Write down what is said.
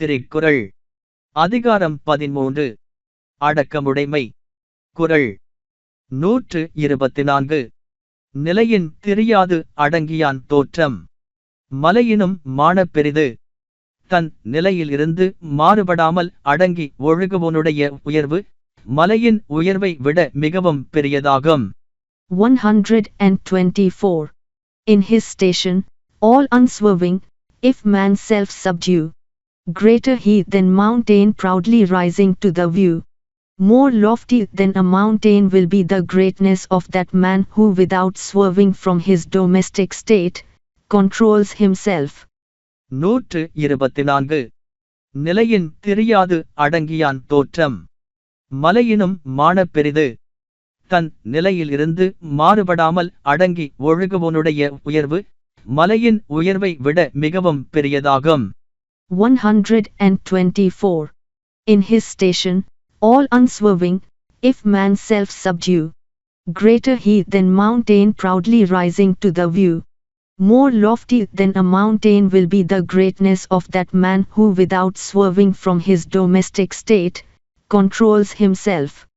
திருக்குறள். அதிகாரம் பதிமூன்று. அடக்கமுடைமை. குறள். நூற்று இருபத்தி நான்கு நிலையின் தெரியாது அடங்கியான் தோற்றம். மலையினும் மானப் பெரிது தன் நிலையில் இருந்து மாறுபடாமல் அடங்கி ஒழுகுவனுடைய உயர்வு மலையின் உயர்வை விட மிகவும் பெரியதாகும். 124. In his station, all unswerving, if man self subdue. Greater he than mountain proudly rising to the view. More lofty than a mountain will be the greatness of that man who without swerving from his domestic state, controls himself. நூற்று இருபத்தி நான்கு நிலையின் தெரியாது அடங்கியான் தோற்றம் மலையினும் மானப்பெரிது தன் நிலையிலிருந்து மாறுபடாமல் அடங்கி ஒழுகுவனுடைய உயர்வு மலையின் உயர்வை விட மிகவும் பெரியதாகும் 124. In his station, all unswerving, if man self subdue. Greater he than mountain proudly rising to the view. More lofty than a mountain will be the greatness of that man who without swerving from his domestic state, controls himself.